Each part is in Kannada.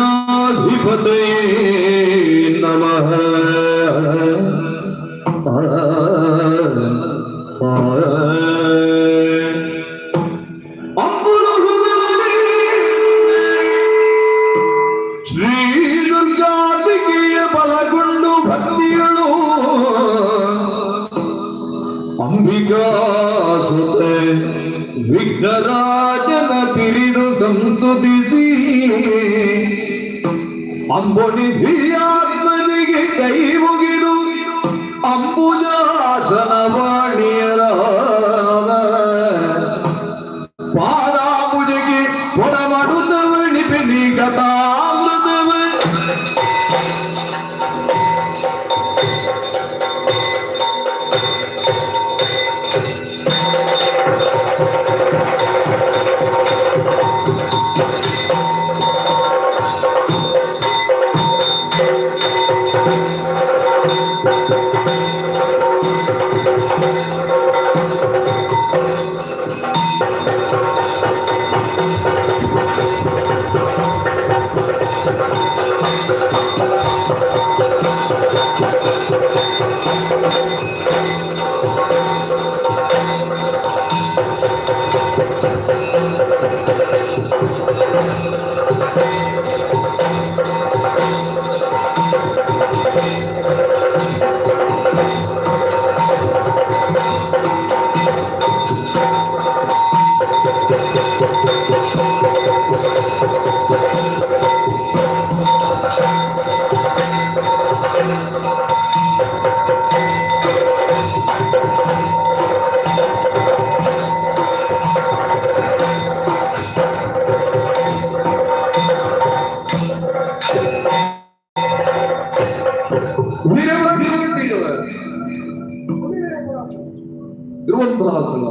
गुरुगणाधिपतये नमः శ్రీదుర్గాదికీయ బలగుండు భక్తియుడు అంబికా ವಿಘ್ನರಾಜನ ಪಿರಿದು ಸಂಸ್ತುತಿಸಿ ಅಂಬುನಿಧಿಯಾತ್ಮನಿಗೆ ಕೈ ಮುಗಿದು ಅಂಬುಜಾಸನ ವಾಣಿಯರ ಇರುವಂತಹ ಸ್ಥಳ?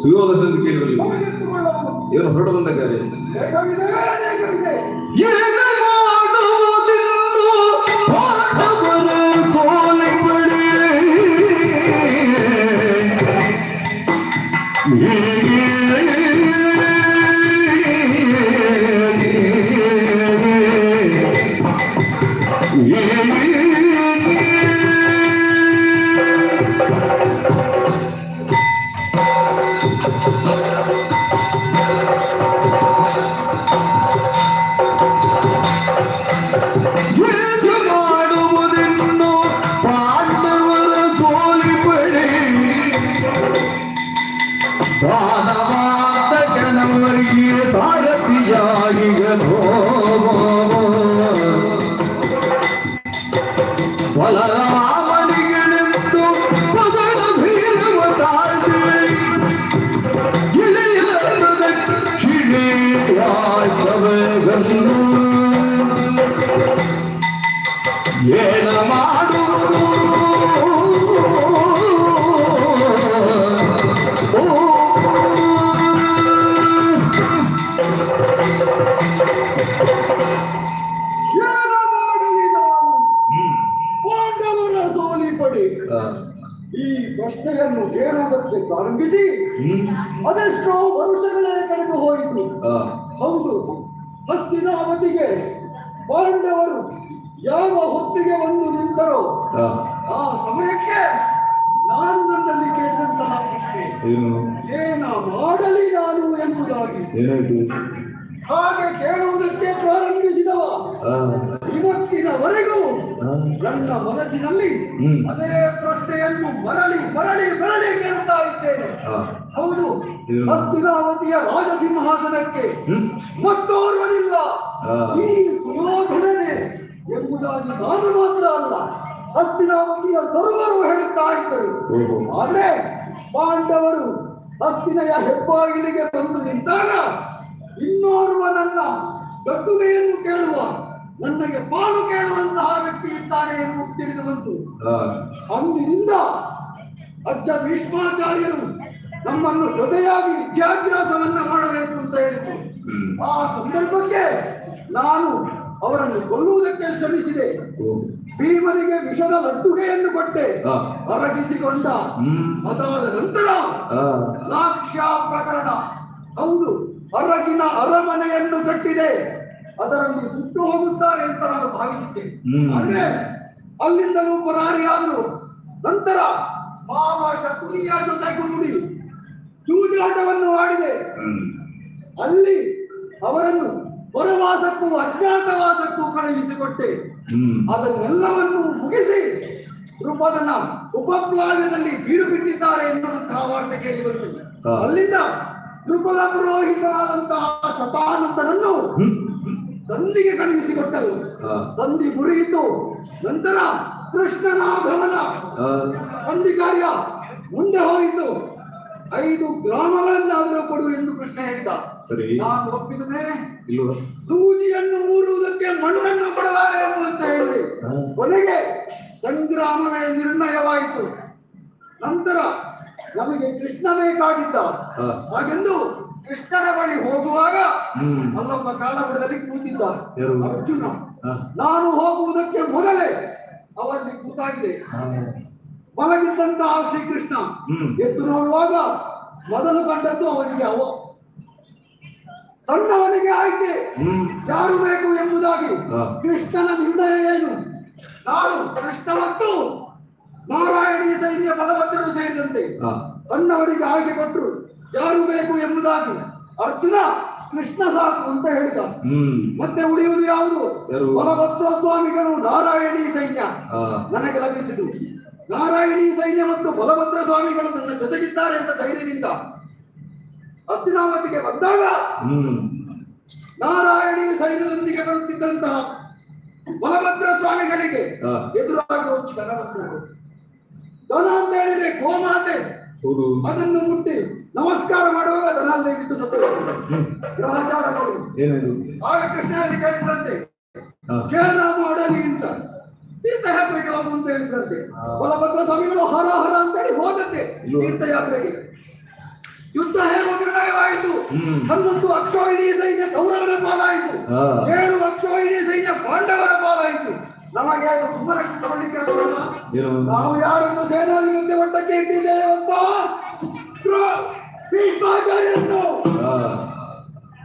ಸುಯೋಧನೆಂದು ಕೇಳಿರಲಿಲ್ಲ. ಏನು ಹೊರಡು ಬಂದ ಕಾರ್ಯ ಈ ಪ್ರಶ್ನೆಯನ್ನು ಕೇಳುವುದಕ್ಕೆ ಪ್ರಾರಂಭಿಸಿ. ಅದೆಷ್ಟೋ ವರ್ಷಗಳೇ ಕಳೆದು ಹೋಯಿತು. ಹೌದು ಹಸ್ತಿನಾವತಿಗೆ ಪಾಂಡವರು ಯಾವ ಹೊತ್ತಿಗೆ ಬಂದು ನಿಂತರೋ ಆ. ಸಮಯಕ್ಕೆ ನಾನು ನನ್ನಲ್ಲಿ ಕೇಳಿದಂತಹ ಪ್ರಶ್ನೆ. ಏನು? ಮಾಡಲಿ ನಾನು ಎಂಬುದಾಗಿ. ಹಾಗೆ ಕೇಳುವುದಕ್ಕೆ ಪ್ರಾರಂಭಿಸಿದವ. ಇವತ್ತಿನವರೆಗೂ ನನ್ನ ಮನಸ್ಸಿನಲ್ಲಿ. ಅದೇ ಪ್ರಶ್ನೆಯನ್ನು ಮರಳಿ ಮರಳಿ ಮರಳಿ ಕೇಳುತ್ತಾ ಇದ್ದೇನೆ. ಹೌದು ಅಸ್ತಿರಾವತಿಯ ಹಸ್ತಿನಾವತಿಯ ರಾಜಸಿಂಹಾಸನಕ್ಕೆ ಮತ್ತೋರ್ವನಿಲ್ಲ. ಈ ಸುಯೋಧನನೇ ಎಂಬುದಾಗಿ ನಾನು ಮಾತ್ರ ಅಲ್ಲ ಹಸ್ತಿನಾವತಿಯ ಸರ್ವರು ಹೇಳುತ್ತಾ ಇದ್ದರು. ಆದ್ರೆ ಪಾಂಡವರು ಹಸ್ತಿನೆಯ ಹೆಬ್ಬಾಗಿಲಿಗೆ ಬಂದು ನಿಂತಾಗ ಇನ್ನೋರ್ವನನ್ನ ಗದ್ದುಗೆಯನ್ನು ಕೇಳುವ ನನಗೆ ಪಾಲು ಕೇಳುವಂತಹ ವ್ಯಕ್ತಿ ಇದ್ದಾನೆ ಎಂದು ತಿಳಿದು ಬಂತು. ಅಂದಿನಿಂದ ಅಜ್ಜ ಭೀಷ್ಮಾಚಾರ್ಯರು ನಮ್ಮನ್ನು ಜೊತೆಯಾಗಿ ವಿದ್ಯಾಭ್ಯಾಸವನ್ನ ಮಾಡಬೇಕು ಅಂತ ಹೇಳಿದ್ರು. ಆ ಸಂದರ್ಭಕ್ಕೆ ನಾನು ಅವರನ್ನು ಕೊಲ್ಲುವುದಕ್ಕೆ ಶ್ರಮಿಸಿದೆ. ಭೀಮನಿಗೆ ವಿಷದ ಲಡ್ಡುಗೆಯನ್ನು ಕೊಟ್ಟೆ. ಅರಗಿಸಿಕೊಂಡ. ಅದಾದ ನಂತರ. ಲಾಕ್ಷ ಪ್ರಕರಣ. ಹೌದು ಅರಗಿನ ಅರಮನೆಯನ್ನು ಕಟ್ಟಿದೆ. ಅದರಲ್ಲಿ ಸುಟ್ಟು ಹೋಗುತ್ತಾರೆ ಅಂತ ನಾನು ಭಾವಿಸಿದ್ದೆ. ಆದ್ರೆ ಅಲ್ಲಿಂದಲೂ ಪರಾರಿಯಾದರು. ನಂತರ ಮಾವ ಶಕುನಿಯ ಜೊತೆಗೂಡಿ ಜೂಜಾಟವನ್ನು ಆಡಿದೆ. ಅಲ್ಲಿ ಅವರನ್ನು ವನವಾಸಕ್ಕೂ ಅಜ್ಞಾತವಾಸಕ್ಕೂ ಕಳುಹಿಸಿಕೊಟ್ಟೆ. ಅದನ್ನೆಲ್ಲವನ್ನು ಮುಗಿಸಿ ಧ್ರುಪದನ ಉಪಪ್ಲಾವ್ಯದಲ್ಲಿ ಬೀಡು ಬಿಟ್ಟಿದ್ದಾರೆ ಎನ್ನುವಂತಹ ವಾರ್ತೆ ಕೇಳಿ ಬಂತು. ಅಲ್ಲಿಂದ ಧ್ರುಪದ ಪುರೋಹಿತರಾದಂತಹ ಶತಾನಂದನನ್ನು. ಸಂಧಿಗೆ ಕಳುಹಿಸಿಕೊಟ್ಟರು. ಸಂಧಿ ಮುರಿಯಿತು. ನಂತರ ಕೃಷ್ಣನ ಆಗಮನ. ಸಂಧಿ ಕಾರ್ಯ ಮುಂದೆ ಹೋಯಿತು. ಐದು ಗ್ರಾಮಗಳನ್ನಾದರೂ ಕೊಡು ಎಂದು ಕೃಷ್ಣ ಹೇಳಿದ. ಸರಿ. ನಾನು ಒಪ್ಪಿದನೆ ಸೂಜಿಯನ್ನು ಮೂರುವುದಕ್ಕೆ ಮಣ್ಣನ್ನು ಕೊಡಲಾರೆ ಅಂತ ಹೇಳಿ. ಕೊನೆಗೆ ಸಂಗ್ರಾಮವೇ ನಿರ್ಣಯವಾಯಿತು. ನಂತರ ನಮಗೆ ಕೃಷ್ಣ ಬೇಕಾಗಿದ್ದ. ಹಾಗೆಂದು ಕೃಷ್ಣನ ಬಳಿ ಹೋಗುವಾಗ. ಅಲ್ಲೊಬ್ಬ ಕಾಲಬುಡದಲ್ಲಿ ಕೂತಿದ್ದ ಅರ್ಜುನ ನಾನು ಹೋಗುವುದಕ್ಕೆ ಮೊದಲೇ ಅವರಲ್ಲಿ ಕೂತಾಗಿದೆ ಆ. ಮಲಗಿದ್ದಂತಹ ಶ್ರೀಕೃಷ್ಣ. ಎದ್ದು ನೋಡುವಾಗ ಮೊದಲು ಕಂಡದ್ದು ಅವನಿಗೆ ಅವ ಸಣ್ಣವನಿಗೆ ಆಯ್ಕೆ. ಯಾರು ಬೇಕು ಎಂಬುದಾಗಿ. ಕೃಷ್ಣನ ನಿರ್ಣಯ ಏನು ನಾನು ಕೃಷ್ಣ ಮತ್ತು ನಾರಾಯಣಿ ಸೈನ್ಯ ಬಲವಂತರು ಸೇರಿದಂತೆ. ಸಣ್ಣವರಿಗೆ ಆಯ್ಕೆ ಕೊಟ್ಟರು ಯಾರು ಬೇಕು ಎಂಬುದಾಗಿ ಅರ್ಜುನ ಕೃಷ್ಣ ಸಾಕು ಅಂತ ಹೇಳಿದ. ಮತ್ತೆ ಉಳಿಯುವುದು ಯಾವುದು? ಬಲಭದ್ರ ಸ್ವಾಮಿಗಳು ನಾರಾಯಣಿ ಸೈನ್ಯ. ನನಗೆ ಲಭಿಸಿತು. ನಾರಾಯಣಿ ಸೈನ್ಯ ಮತ್ತು ಬಲಭದ್ರ ಸ್ವಾಮಿಗಳು ನನ್ನ ಜೊತೆಗಿದ್ದಾರೆ ಅಂತ ಧೈರ್ಯದಿಂದ ಹಸ್ತಿನಾವತಿಗೆ ಬಂದಾಗ. ನಾರಾಯಣಿ ಸೈನ್ಯದೊಂದಿಗೆ ಬರುತ್ತಿದ್ದಂತಹ ಬಲಭದ್ರ ಸ್ವಾಮಿಗಳಿಗೆ ಎದುರಾಗುವ ದನ ಅಂತ ಹೇಳಿದ್ರೆ ಗೋಮಾತೆ ಅದನ್ನು ಮುಟ್ಟಿ ನಮಸ್ಕಾರ ಮಾಡುವಾಗ ಧನಾಲ್. ಹ್ಮ್. ಗ್ರಹಚಾರ ನೋಡಿ ಏನಿದು ಆಗ ಕೃಷ್ಣನಲ್ಲಿ ಕೇಳಿದ್ರಂತೆ ಆ. ಕೇಳ ಮಾಡಲಿ ಅಂತ ತೀರ್ಥಯಾತ್ರೆಗೆ ಹೋಗು ಅಂತ ಹೇಳಿದ್ರಂತೆ ಬಲಭದ್ರ ಸ್ವಾಮಿಗಳು ಹರ ಹರ ಅಂತ ಹೇಳಿ ಹೋದಂತೆ? ತೀರ್ಥಯಾತ್ರೆಗೆ ಯುದ್ಧ ಹೇಗೋ ನಿರ್ಣಯವಾಯಿತು ಹ್ಮ್. ಹನ್ನೊಂದು ಅಕ್ಷೋಹಿಣಿ ಸೈನ್ಯ ಕೌರವರ ಪಾಲಾಯಿತು. ಏಳು ಅಕ್ಷೋಹಿಣಿ ಸೈನ್ಯ ಪಾಂಡವರ ಪಾಲಾಯಿತು ನಮಗೆ ಅದು ಸುಮ್ಮನೆ ತಗೊಳ್ಳಿಕ್ಕೆ ಆಗುವುದಿಲ್ಲ. ನಾವು ಯಾರನ್ನು ಸೇನಾಧಿಪತಿ ಮಟ್ಟಕ್ಕೆ ಇಟ್ಟಿದ್ದೇವೆ ಅಂತ ಭೀಷ್ಮಾಚಾರ್ಯರನ್ನು.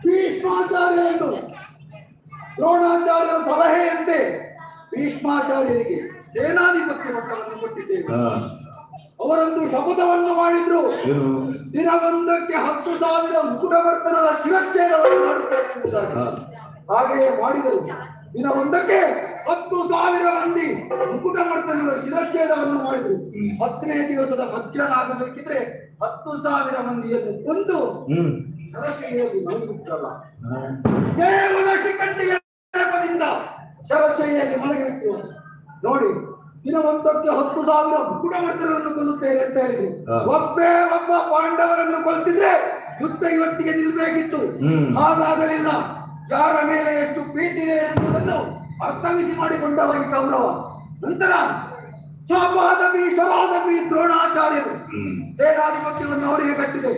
ಭೀಷ್ಮಾಚಾರ್ಯರನ್ನು ದ್ರೋಣಾಚಾರ್ಯರ ಸಲಹೆಯಂತೆ ಭೀಷ್ಮಾಚಾರ್ಯರಿಗೆ ಸೇನಾಧಿಪತಿ ಮಟ್ಟವನ್ನು ಕೊಟ್ಟಿದ್ದೇವೆ. ಅವರೊಂದು ಶಪಥವನ್ನು ಮಾಡಿದ್ರು ದಿನವೊಂದಕ್ಕೆ ಹತ್ತು ಸಾವಿರ ಮುಕುಟವರ್ತನರ ಶಿವಚ್ಛೇದವನ್ನು ಮಾಡುತ್ತಾರೆ. ಹಾಗೆಯೇ ಮಾಡಿದರು ದಿನವೊಂದಕ್ಕೆ ಹತ್ತು ಸಾವಿರ ಮಂದಿ ಮುಕುಟವರ್ತನರ ಶಿರಚ್ಛೇದವನ್ನು ಮಾಡಿದರು. ಮಾಡಿದ್ರು ಹತ್ತನೇ ದಿವಸದ ಮಧ್ಯಾಹ್ನ ಆಗಬೇಕಿದ್ರೆ ಹತ್ತು ಸಾವಿರ ಮಂದಿಯನ್ನು ಕೊಂದು ಶರಶೈಯಲ್ಲಿ. ಕೇವಲ ಶಿಖಂಡಿಯ ನೆಪದಿಂದ ಶರಶೈಯಲ್ಲಿ ಮಲಗಿರುತ್ತೆ ನೋಡಿ ದಿನವೊಂದಕ್ಕೆ ಹತ್ತು ಸಾವಿರ ಮುಕುಟವರ್ತನರನ್ನು ಕೊಲ್ಲುತ್ತೇವೆ ಅಂತ ಹೇಳಿದ್ರು. ಒಬ್ಬೇ ಒಬ್ಬ ಪಾಂಡವರನ್ನು ಕೊಲ್ತಿದ್ರೆ ಯುದ್ಧ ಇವತ್ತಿಗೆ ನಿಲ್ಬೇಕಿತ್ತು. ಹಾಗಾಗಲಿಲ್ಲ. ಯಾರ ಮೇಲೆ ಎಷ್ಟು ಪ್ರೀತಿ ಇದೆ ಎಂಬುದನ್ನು ಅರ್ಥವಿಸಿ ಮಾಡಿಕೊಂಡವರಿ ಕೌರವ ನಂತರ ಶಾಪಾದಪಿ ಶರಾದಪಿ ದ್ರೋಣಾಚಾರ್ಯರು. ಸೇನಾಧಿಪತ್ಯವನ್ನು ಅವರಿಗೆ ಕಟ್ಟಿದೆ.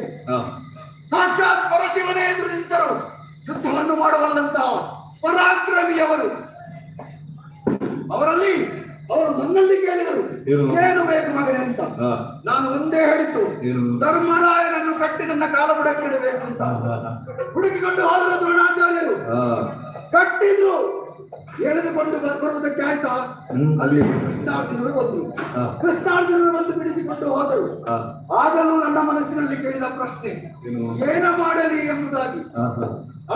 ಸಾಕ್ಷಾತ್ ಪರಶಿವನೇ ಎದುರು ನಿಂತರು. ಯುದ್ಧವನ್ನು ಮಾಡಬಲ್ಲಂತಹ ಪರಾಕ್ರಮಿಯವರು. ಅವರಲ್ಲಿ ಅವರು ನನ್ನಲ್ಲಿ ಕೇಳಿದರು. ಏನು? ಬೇಕು ಮಗನೇ ಅಂತ? ನಾನು ಒಂದೇ ಹೇಳಿತು ಧರ್ಮರಾಯನನ್ನು ಕಟ್ಟಿ ನನ್ನ ಕಾಲ ಬುಡಕ್ಕಿಡಬೇಕು ಅಂತ. ಹುಡುಕಿಕೊಂಡು ಹೋದರು ಆ. ಕಟ್ಟಿದ್ರು ಎಳೆದುಕೊಂಡು ಬರುವುದಕ್ಕೆ ಆಯ್ತಾ ಅಲ್ಲಿ ಕೃಷ್ಣಾರ್ಜುನರು ಬಂದರು. ಕೃಷ್ಣಾರ್ಜುನರು ಬಂದು ಬಿಡಿಸಿಕೊಂಡು ಹೋದರು. ಆಗಲೂ ನನ್ನ ಮನಸ್ಸಿನಲ್ಲಿ ಕೇಳಿದ ಪ್ರಶ್ನೆ ಏನು? ಮಾಡಲಿ ಎಂಬುದಾಗಿ.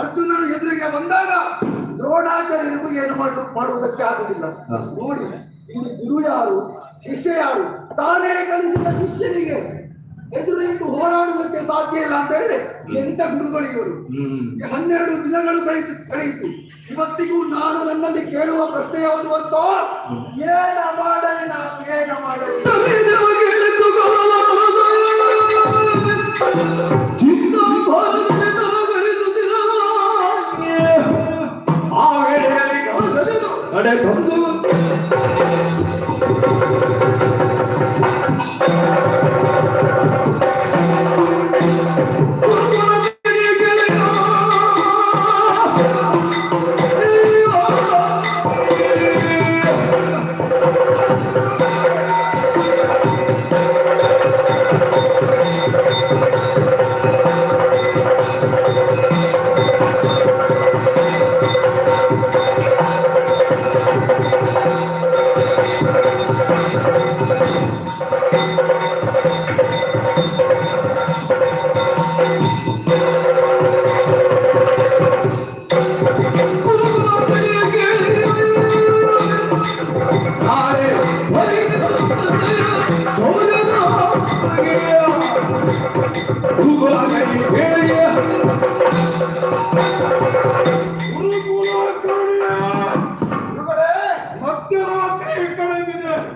ಅರ್ಜುನನು ಎದುರಿಗೆ ಬಂದಾಗ ದ್ರೋಣಾಚಾರ್ಯರಿಗೂ ಏನು ಮಾಡು ಮಾಡುವುದಕ್ಕೆ ಆಗುದಿಲ್ಲ ನೋಡಿ ಇಲ್ಲಿ ಗುರು ಯಾರು ಶಿಷ್ಯ ಯಾರು ತಾನೇ ಕಲಿಸಿದ ಹೋರಾಡುವುದಕ್ಕೆ ಸಾಧ್ಯ ಇಲ್ಲ ಅಂತ ಹೇಳಿ ಎಂತ ಗುರುಗಳು ಇವರು? ಹನ್ನೆರಡು ದಿನಗಳು ಕಳೆಯಿತು ಕಳೆಯಿತು. ಇವತ್ತಿಗೂ ನಾನು ನನ್ನಲ್ಲಿ ಕೇಳುವ ಪ್ರಶ್ನೆ ಯಾವುದು ಅಂತೋ ಏನ ಮಾಡಲಿ ನಾನು ಏನ ಮಾಡಲಿ? ಅಡೆ ಬಂದು.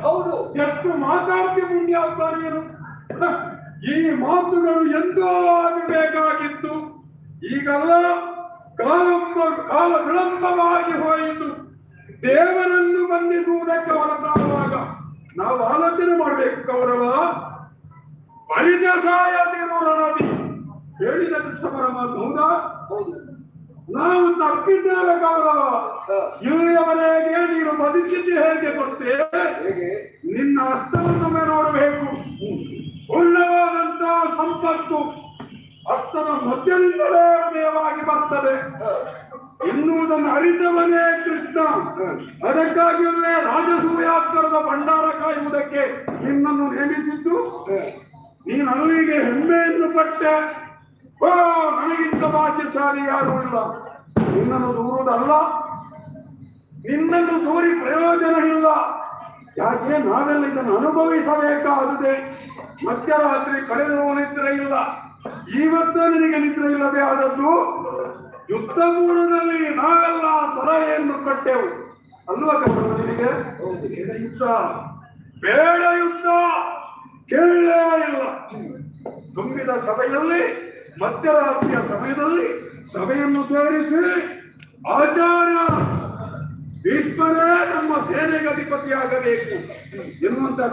ಹೌದು. ಎಷ್ಟು ಮಾತಾಡ್ತಿ ಮುಂಡ್ಯಾತಾರಿಯನು ಈ ಮಾತುಗಳು ಎಂದೋ ಆಗಬೇಕಾಗಿತ್ತು. ಈಗಲ್ಲ ಕಾಲ ಕಾಲ ವಿಳಂಬವಾಗಿ ಹೋಯಿತು. ದೇವರನ್ನು ಬಂದಿರುವುದಕ್ಕೆ ಹೊರತಾಗುವಾಗ ನಾವು ಆಲೋಚನೆ ಮಾಡಬೇಕು ಕೌರವ. ಬಲಿತ ಸಾಯದಿರು ರಣದಿ ಹೇಳಿದ ಕೃಷ್ಣ ಪರಮಾತ್ಮ ಹೌದಾ ನಾವು ತಪ್ಪಿದ್ದೇವೆ ಕೌರವ. ಇಲ್ಲಿಯವರೆಗೆ ನೀನು ಬದುಕಿದ್ದು ಹೇಗೆ ಗೊತ್ತೇ ನಿನ್ನ ಹಸ್ತವನ್ನೊಮ್ಮೆ ನೋಡಬೇಕು ಪೂರ್ಣವಾದಂತಹ ಸಂಪತ್ತು ಹಸ್ತದ ಮಧ್ಯದಿಂದಲೇ ಉದಯವಾಗಿ ಬರ್ತದೆ. ಎನ್ನುವುದನ್ನು ಅರಿತವನೇ ಕೃಷ್ಣ. ಅದಕ್ಕಾಗಿಯೇ ರಾಜಸೂಯಾತ್ರದ ಭಂಡಾರ ಕಾಯುವುದಕ್ಕೆ ನಿನ್ನನ್ನು ನೇಮಿಸಿದ್ದು. ನೀನು ಅಲ್ಲಿಗೆ ಹೆಮ್ಮೆಯನ್ನು ಪಟ್ಟೆ ಓ ನನಗಿಂತ ಭಾಗ್ಯಶಾಲಿ ಯಾರು ಇಲ್ಲ. ನಿನ್ನನ್ನು ದೂರುವುದಲ್ಲ. ನಿನ್ನನ್ನು ದೂರಿ ಪ್ರಯೋಜನ ಇಲ್ಲ. ಯಾಕೆ? ನಾವೆಲ್ಲ ಇದನ್ನು ಅನುಭವಿಸಬೇಕಾದುದೇ. ಮಧ್ಯರಾತ್ರಿ ಕಳೆದು ನಿದ್ರೆ ಇಲ್ಲ. ಇವತ್ತು ನಿನಗೆ ನಿದ್ರೆ ಇಲ್ಲದೆ ಆದದ್ದು ಯುದ್ಧ ಮೂಲದಲ್ಲಿ ನಾವೆಲ್ಲ ಸಲಹೆಯನ್ನು ಕಟ್ಟೆವು. ಅಲ್ವಾ ಕಟ್ಟ ನಿನಗೆ? ಯುದ್ಧ ಬೇಡ ಯುದ್ಧ. ಕೇಳಲೇ ಇಲ್ಲ ತುಂಬಿದ ಸಭೆಯಲ್ಲಿ ಮಧ್ಯರಾತ್ರಿಯ ಸಮಯದಲ್ಲಿ ಸಭೆಯನ್ನು ಸೇರಿಸಿ ಆಚಾರ! ಭೀಷ್ಮರೇ ನಮ್ಮ ಸೇನೆಗೆ ಅಧಿಪತಿಯಾಗಬೇಕು ಎನ್ನುವಂತ